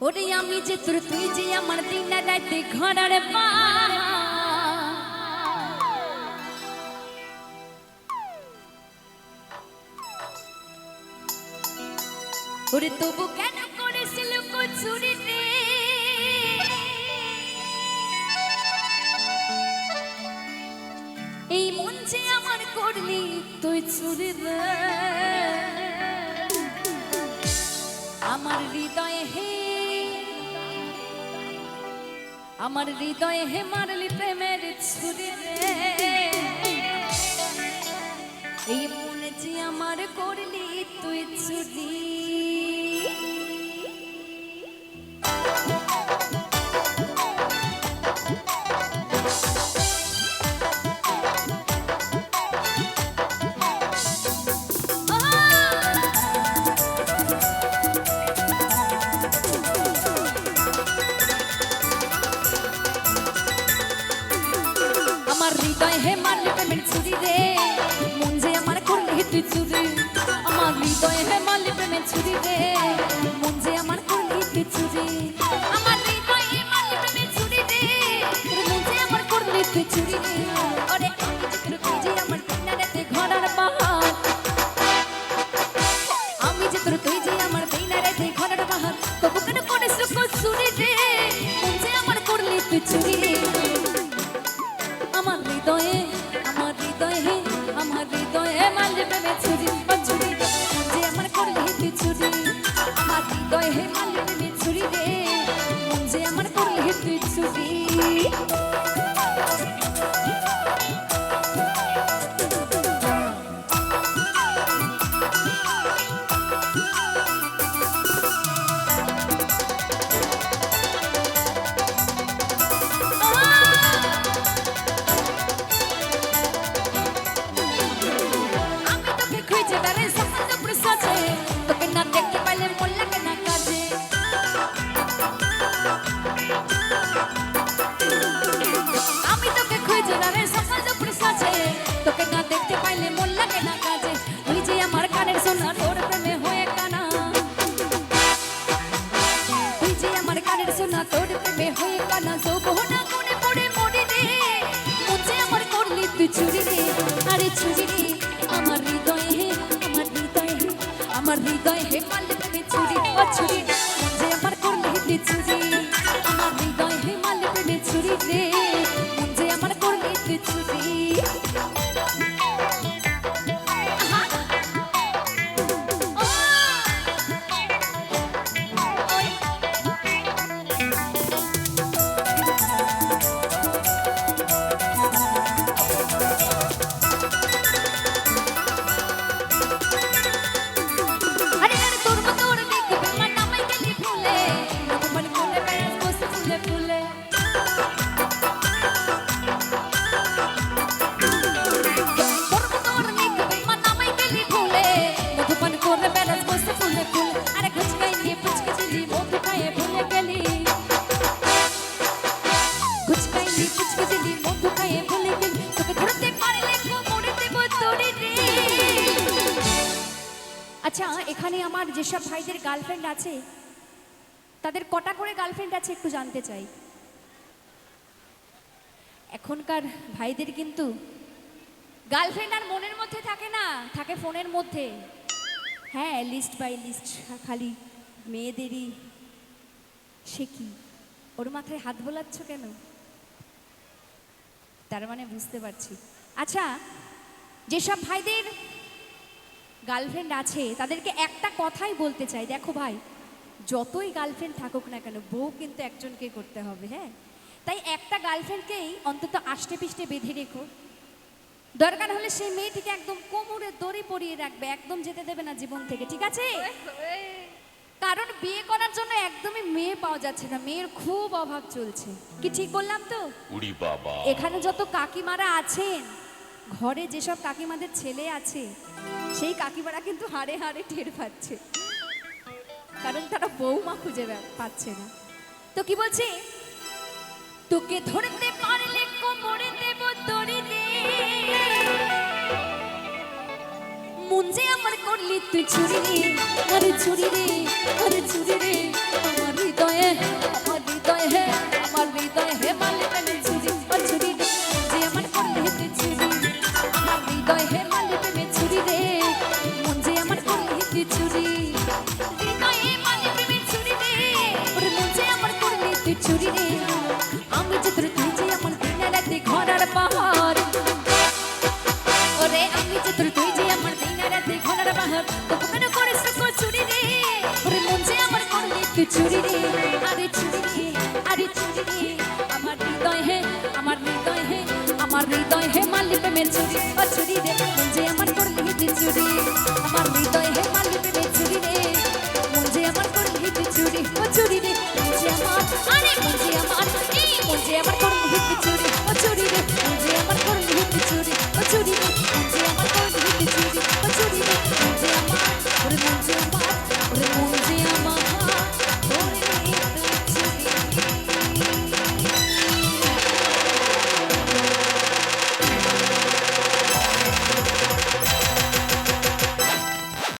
ওরে আমি যে তোর তুই যে আমার দিন রাতে ঘরের ওরে তবু কেন করেছিল কচুরি এই মন যে আমার করলি তুই চুরি আমার হৃদয়ে হে আমার হৃদয়ে হে মারলি প্রেমের ছুরি রে। এই মনে যে আমার করলি তুই চুরি মারলি রে মন যে আমার করলি তুই চুরি আমার হৃদয় হে মারলি প্রেমের ছুরি রে মন যে আমার করলি তুই চুরি আমার হৃদয় হে মারলি প্রেমের ছুরি রে মন যে আমার করলি তুই চুরি রে ওরে আমি যে আমার হৃদয়ে মালে যে আমার কানের সোনা তোর প্রেমে হয়ে কানা যৌবনা কোণে পড়ে মরি রে। যে আমার করলি তুই চুরি রে। আরে চুরি রে, আমার হৃদয়ে হে, আমার হৃদয়ে হে, আমার হৃদয়ে হে মারলে প্রেমে চুরি। ও চুরি রে যে আমার করলি তুই চুরি। আচ্ছা এখানে আমার যেসব ভাইদের গার্লফ্রেন্ড আছে, তাদের কটা করে গার্লফ্রেন্ড আছে একটু জানতে চাই। এখনকার ভাইদের কিন্তু গার্লফ্রেন্ড আর মনের মধ্যে থাকে না, থাকে ফোনের মধ্যে। হ্যাঁ লিস্ট বাই লিস্ট খালি মেয়েদেরই। সে কি? ওর মাথায় হাত বোলাচ্ছ কেন? তার মানে বুঝতে পারছি। আচ্ছা যেসব ভাইদের গার্লফ্রেন্ড আছে তাদেরকে একটা কথাই বলতে চাই। দেখো ভাই যতই গার্লফ্রেন্ড থাকুক না কেন বউ কিন্তু একজনকে করতে হবে হ্যাঁ? তাই একটা গার্লফ্রেন্ডকেই অন্তত আষ্টে পিষ্টে বেঁধে রেখো। দরকার হলে সেই মেয়েটিকে একদম কোমরে দড়ি পরিয়ে রাখবে একদম যেতে দেবে না জীবন থেকে ঠিক আছে? কারণ বিয়ে করার জন্য একদমই মেয়ে পাওয়া যাচ্ছে না মেয়ের খুব অভাব চলছে। কি ঠিক বললাম তো? এখানে যত কাকিমারা আছেন ঘরে যেসব কাকিমাদের ছেলে আছে, সেই কাকিমারা কিন্তু হাড়ে হাড়ে টের পাচ্ছে। কারণ তারা বৌমা খুঁজে পাচ্ছে না। তো কি বলছি? তোকে ধরতে পারলে কোমরে দেব দড়ি রে মন যে আমার করলি তুই চুরি রে আরে চুরি রে আরে চুরি রে আমার হৃদয় চুরি রে। আরে চুরি রে, আরে চুরি রে। আমার হৃদয় হে, আমার হৃদয় হে, আমার হৃদয় হে মালিক মের চুরি। ও চুরি রে মুঞ্জে আমার করলি হিটি চুরি। আমার হৃদয় হে মালিক মের চুরি রে। মুঞ্জে আমার করলি হিটি চুরি। আমার